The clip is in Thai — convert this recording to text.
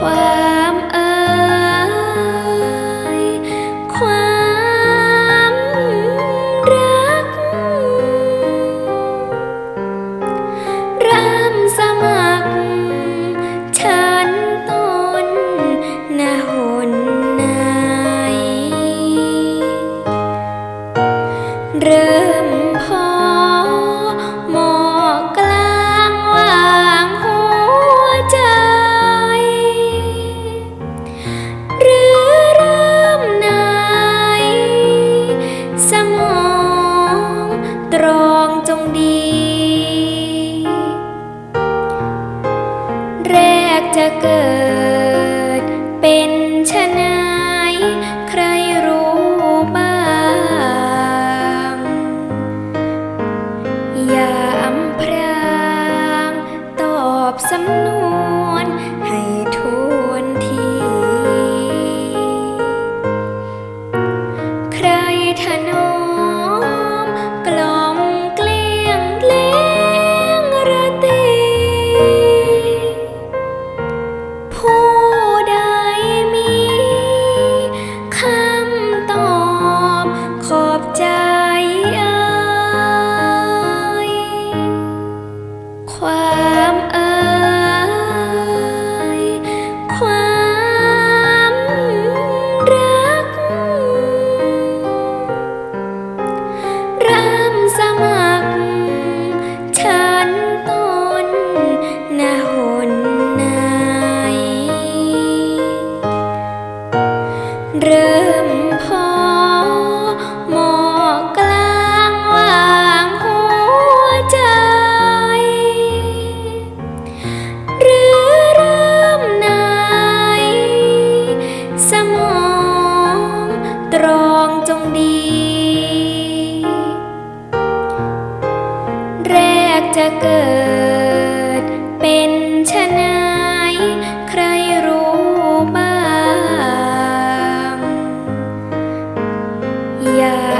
会。 จะเกิด เป็นชนายใครรู้บ้าง อย่าอำพรางตอบสำนวนให้ทวนที ใครทนอ จะเกิด เป็นชนายใครรู้บ้าง อย่า